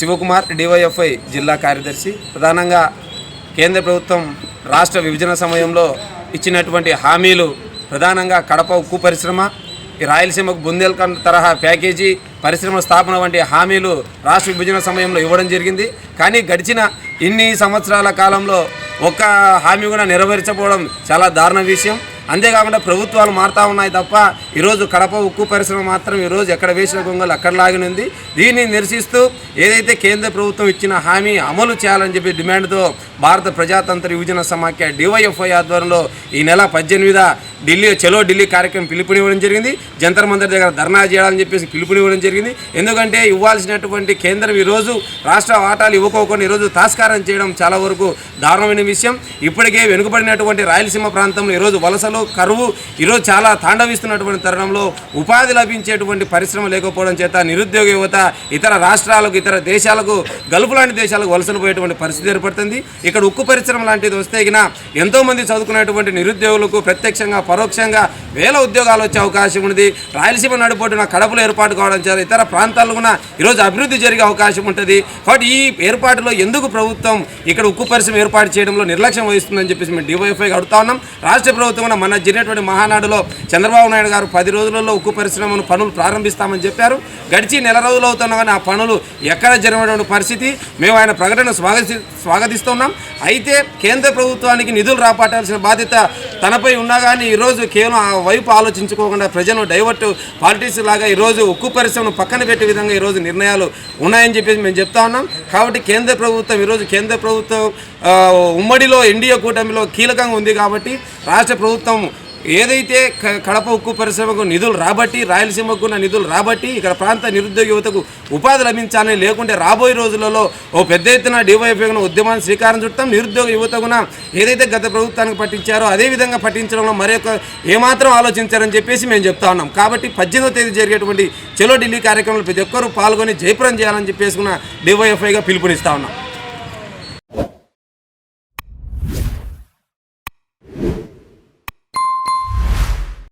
Shivakumar DYFI జిల్లా కార్యదర్శి. ప్రధానంగా కేంద్ర ప్రభుత్వం రాష్ట్ర విభజన సమయంలో ఇచ్చినటువంటి హామీలు ప్రధానంగా కడప ఉక్కు పరిశ్రమ ఈ రాయలసీమకు బుందేల్ఖండ్ తరహా ప్యాకేజీ పరిశ్రమ స్థాపన వంటి హామీలు రాష్ట్ర విభజన సమయంలో ఇవ్వడం జరిగింది. కానీ గడిచిన ఇన్ని సంవత్సరాల కాలంలో ఒక్క హామీ కూడా నెరవేర్చకపోవడం చాలా దారుణ విషయం. అంతేకాకుండా ప్రభుత్వాలు మారుతూ ఉన్నాయి తప్ప ఈరోజు కడప ఉక్కు పరిశ్రమ మాత్రం ఈరోజు ఎక్కడ వేసిన గొంగలు అక్కడ లాగినుంది దీన్ని నిరసిస్తూ ఏదైతే కేంద్ర ప్రభుత్వం ఇచ్చిన హామీ అమలు చేయాలని చెప్పి డిమాండ్తో భారత ప్రజాతంత్ర యువజన సమాఖ్య డివైఎఫ్ఐ ఆధ్వర్యంలో ఈ నెల పద్దెనిమిద ఢిల్లీ చలో ఢిల్లీ కార్యక్రమం పిలుపునివ్వడం జరిగింది. జంతర్ మంతర్ దగ్గర ధర్నా చేయాలని చెప్పేసి పిలుపునివ్వడం జరిగింది. ఎందుకంటే ఇవ్వాల్సినటువంటి కేంద్రం ఈరోజు రాష్ట్ర వాటాలు ఇవ్వకోకుండా ఈరోజు తాస్కారం చేయడం చాలా వరకు దారుణమైన విషయం. ఇప్పటికే వెనుకబడినటువంటి రాయలసీమ ప్రాంతంలో ఈరోజు వలసలు కరువు ఈరోజు చాలా తాండవిస్తున్నటువంటి తరుణంలో ఉపాధి లభించేటువంటి పరిశ్రమ లేకపోవడం చేత నిరుద్యోగ యువత ఇతర రాష్ట్రాలకు ఇతర దేశాలకు గల్ఫ్ లాంటి దేశాలకు వలసలు పోయేటువంటి పరిస్థితి ఏర్పడుతుంది. ఇక్కడ ఉక్కు పరిశ్రమ లాంటిది వస్తే గిన ఎంతోమంది చదువుకునేటువంటి నిరుద్యోగులకు ప్రత్యక్షంగా పరోక్షంగా వేల ఉద్యోగాలు వచ్చే అవకాశం ఉంది రాయలసీమ నడిపోటున కడపలో ఏర్పాటు కావడం చేత ఇతర ప్రాంతాలు కూడా ఈరోజు అభివృద్ధి జరిగే అవకాశం ఉంటుంది. కాబట్టి ఈ ఏర్పాటులో ఎందుకు ప్రభుత్వం ఇక్కడ ఉక్కు పరిశ్రమ ఏర్పాటు చేయడంలో నిర్లక్ష్యం వహిస్తుందని చెప్పేసి మేము డివైఫై అడుగుతా ఉన్నాం. రాష్ట్ర ప్రభుత్వం కూడా మన జరిగినటువంటి మహానాడులో చంద్రబాబు నాయుడు గారు పది రోజులలో ఉక్కు పరిశ్రమను పనులు ప్రారంభిస్తామని చెప్పారు. గడిచి నెల రోజులు అవుతున్నా కానీ ఆ పనులు ఎక్కడ జరిగినటువంటి పరిస్థితి? మేము ఆయన ప్రకటన స్వాగతి స్వాగతిస్తున్నాం. అయితే కేంద్ర ప్రభుత్వానికి నిధులు రాపాటాల్సిన బాధ్యత తనపై ఉన్నా కానీ ఈరోజు కేవలం ఆ వైపు ఆలోచించుకోకుండా ప్రజలను డైవర్ట్ పాలిటిక్స్ లాగా ఈరోజు ఉక్కు పరిశ్రమను పక్కన పెట్టే విధంగా ఈరోజు నిర్ణయాలు ఉన్నాయని చెప్పేసి మేము చెప్తా ఉన్నాం. కాబట్టి కేంద్ర ప్రభుత్వం ఈరోజు కేంద్ర ప్రభుత్వం ఉమ్మడిలో ఎన్డీఏ కూటమిలో కీలకంగా ఉంది కాబట్టి రాష్ట్ర ప్రభుత్వం ఏదైతే క- కడప ఉక్కు పరిశ్రమకు నిధులు రాబట్టి రాయలసీమకు ఉన్న నిధులు రాబట్టి ఇక్కడ ప్రాంత నిరుద్యోగ యువతకు ఉపాధి లభించాలని లేకుంటే రాబోయే రోజులలో ఓ పెద్ద ఎత్తున డివైఎఫ్ఐను ఉద్యమాన్ని శ్రీకారం చుట్టాం నిరుద్యోగ యువతకున ఏదైతే గత ప్రభుత్వానికి పట్టించారో అదే విధంగా పట్టించడంలో మరొక ఏమాత్రం ఆలోచించారని చెప్పేసి మేము చెప్తా ఉన్నాం. కాబట్టి పద్దెనిమిదో తేదీ జరిగేటువంటి చలో ఢిల్లీ కార్యక్రమంలో ప్రతి ఒక్కరూ పాల్గొని జయప్రం చేయాలని చెప్పేసుకున్న డివైఎఫ్ఐగా పిలుపునిస్తా ఉన్నాం.